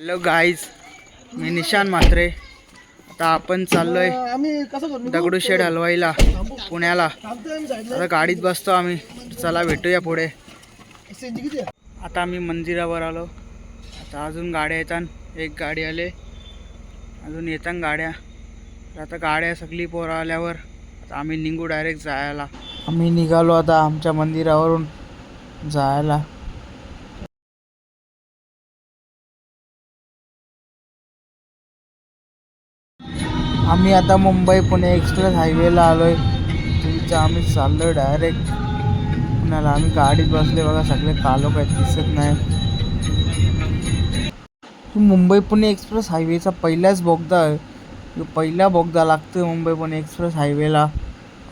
Hello guys मी निशान म्हात्रे. आता आपण चाललोय दगडूशेठ हलवाईला पुण्याला. आता गाडीत बसतो आम्ही. चला भेटूया पुढे? आता आम्ही मंदिरावर आलो. आता अजून गाड्या येतात एक गाडी आले. अजून येतात गाड्या. आता गाड्या सगळी पोरं आल्यावर आता आम्ही निघू डायरेक्ट जायला. आम्ही निघालो आता आमच्या मंदिरावरून जायला. आम्ही आता मुंबई पुणे एक्सप्रेस हायवेला आलो आहे तिथं आम्ही चाललो आहे डायरेक्ट पुण्याला आम्ही गाडीत बसले बघा सगळे कालो काय दिसत नाही. मुंबई पुणे एक्सप्रेस हायवेचा पहिलाच बोगदा आहे. पहिला बोगदा लागतो मुंबई पुणे एक्सप्रेस हायवेला.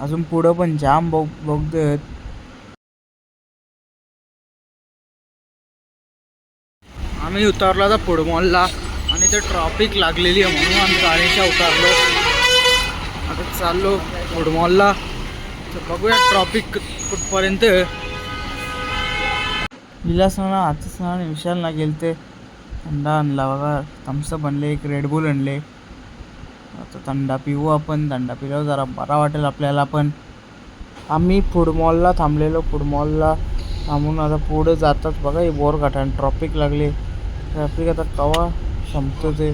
अजून पुढं पण जाम बोग बोगदे आहेत. आम्ही उतरलो आता पुढमॉलला आणि ते ट्रॉफिक लागलेली आहे म्हणून आम्ही गाडीच्या उतरलो. आता चाललो फुटमॉलला तर बघूया ट्रॉफिक कुठपर्यंत विलास म्हणा आजच आणि विशालला गेलते. थंडा आणला बघा. थम्सअप आणले एक रेडबुल आणले. आता थंडा पिऊ आपण. थंडा पिल्यावर जरा बरा वाटेल आपल्याला पण. आम्ही फूड मॉलला थांबलेलो. फूड मॉलला थांबून आता पुढे जातात बघा. हे बोर आणि ट्रॉफिक लागले. ट्रॅफिक आता कवा संपतो ते.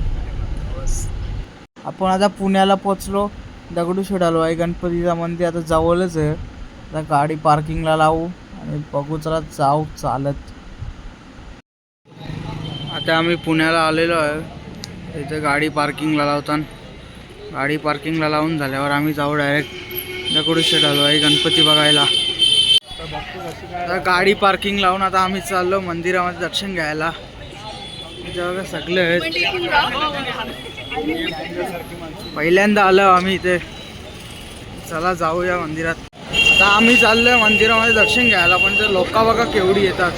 आपण आता पुण्याला पोचलो. दगडूशेठ हलवाई गणपतीचा मंदिर आता जवळच आहे. आता गाडी पार्किंगला लावू आणि बघू चला जाऊ चालत. आता आम्ही पुण्याला आलेलो आहे. इथे गाडी पार्किंगला लावताना. गाडी पार्किंगला लावून झाल्यावर आम्ही जाऊ डायरेक्ट दगडूशेठ हलवाई गणपती बघायला. आता गाडी पार्किंग लावून आता आम्ही चाललो मंदिरामध्ये दर्शन घ्यायला. इथे बघा सगळे आहेत. पहिल्यांदा आलो आम्ही इथे. चला जाऊया मंदिरात. आता आम्ही चाललोय मंदिरामध्ये दर्शन घ्यायला पण ते लोक बघा केवढी येतात.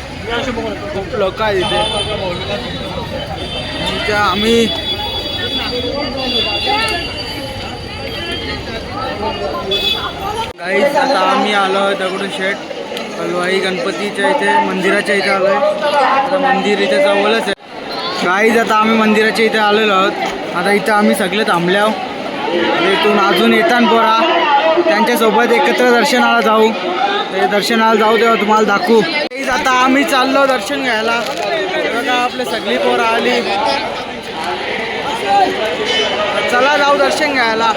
खूप लोक आहेत इथे. आम्ही काहीच आता आम्ही आलो आहे दगडूशेठ हलवाई गणपतीच्या इथे मंदिराच्या इथे आलोय. आहे मंदिर इथे जवळच आहे. काहीच आता आम्ही मंदिराच्या इथे आलेलो आहोत. आता इथं आम्ही सगळे थांबले इथून अजून येतान पोरा. त्यांच्यासोबत एकत्र दर्शनाला जाऊ. ते दर्शनाला जाऊ तेव्हा तुम्हाला दाखवू. काहीच आता आम्ही चाललो दर्शन घ्यायला. बघा आपले सगळी पोरं आली. चला जाऊ दर्शन घ्यायला.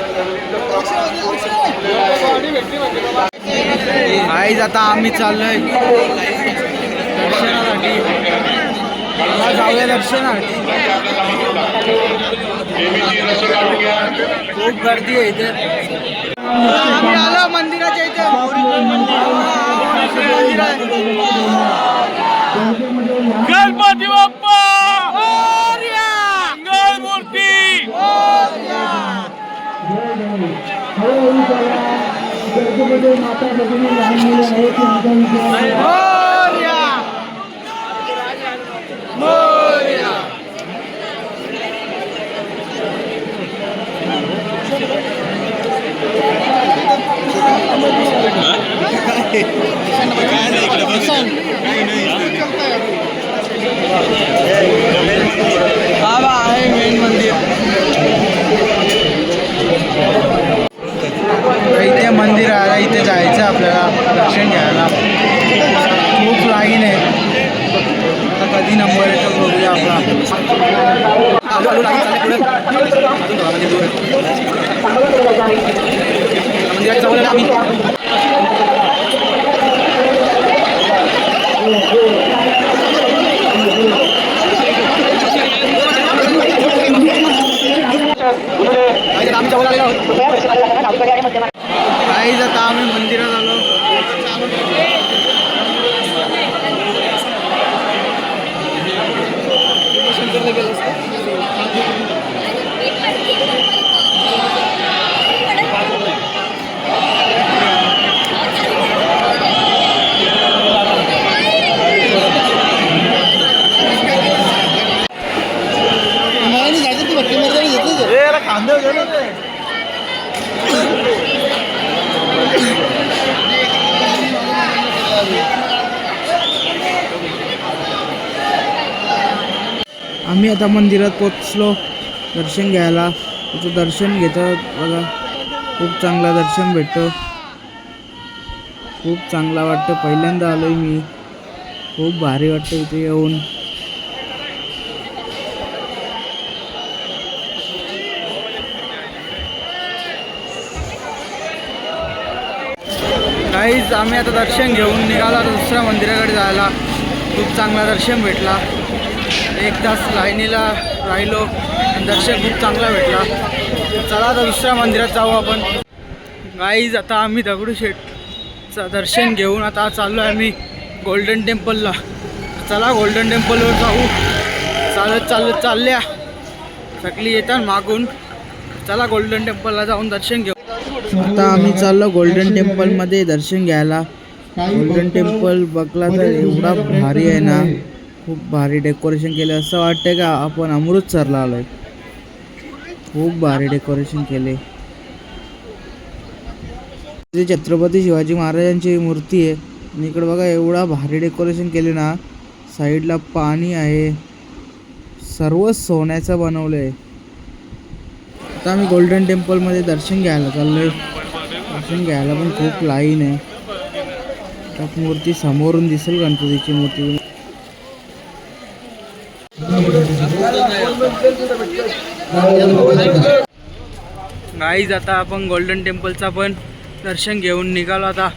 काहीच आता आम्ही चाललोय दर्शनासाठी. खूप गर्दी आहे इथे. आम्ही आलो मंदिराच्या इथे. मंदिर आहे गणपती बाप्पा! मंगल मूर्ती मोरया! हा बा आहे मेन मंदिर. इथे मंदिर आहे आता इथे जायचं आपल्याला दर्शन घ्यायला. खूप लाईन आहे. आता कधी नंबर येतो बघूया आपला. आलो, आलो, लाईन चालली पुढे. अजून थोडा म्हणजे दूर आहे. मंदिराच्या जवळ आलो आम्ही काहीच आम्ही जवळ आलेलो आहोत काहीच आता आम्ही मंदिरात आलो मला नाही जायचं तू भट्टी मध्ये घेतलं खांदे आम्ही आता मंदिरात पोचलो. दर्शन घ्यायला. तिथं दर्शन घेतात बघा खूप चांगला दर्शन भेटतं. खूप चांगला वाटतं. पहिल्यांदा आलो आहे मी. खूप भारी वाटतं इथे येऊन. काहीच आम्ही आता दर्शन घेऊन निघाला. दुसऱ्या मंदिराकडे जायला. खूप चांगला दर्शन भेटला. एक तास लाईनीला राहिलो आणि दर्शन खूप चांगला भेटला. चला आता दुसऱ्या मंदिरात जाऊ आपण. गाईज आता आम्ही दगडूशेठचं दर्शन घेऊन आता चाललो आहे आम्ही गोल्डन टेम्पलला चला गोल्डन टेम्पलवर जाऊ. चालत चालत चालल्या. सकली येतात मागून. चला गोल्डन टेम्पलला जाऊन दर्शन घेऊ. आता आम्ही चाललो गोल्डन टेम्पलमध्ये दर्शन घ्यायला. गोल्डन टेम्पल बघला तर एवढा भारी आहे ना. खूप भारी डेकोरेशन केलं. असं वाटतं का आपण अमृतसरला आलोय? खूप भारी डेकोरेशन केले. इथे छत्रपती शिवाजी महाराजांची मूर्ती आहे आणि इकडे बघा एवढा भारी डेकोरेशन केले ना साईडला पाणी आहे. सर्व सोन्याचं बनवलं आहे आता आम्ही गोल्डन टेम्पलमध्ये दर्शन घ्यायला चाललोय. दर्शन घ्यायला पण खूप लाईन आहे. त्यात मूर्ती समोरून दिसेल गणपतीची मूर्ती. गाईज आता आपण गोल्डन टेम्पलचा पण दर्शन घेऊन निघालो आता.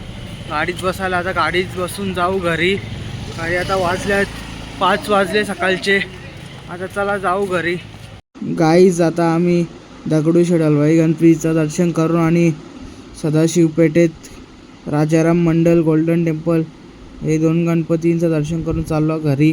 गाडीत बसायला आता गाडीत बसून जाऊ घरी. गाडी आता वाजल्यात पाच वाजले सकाळचे. आता चला जाऊ घरी. गाईज आता आम्ही दगडूशेठ हलवाई गणपतीचं दर्शन करून आणि सदाशिवपेठेत राजाराम मंडल गोल्डन टेम्पल हे दोन गणपतींचं दर्शन करून चाललो घरी.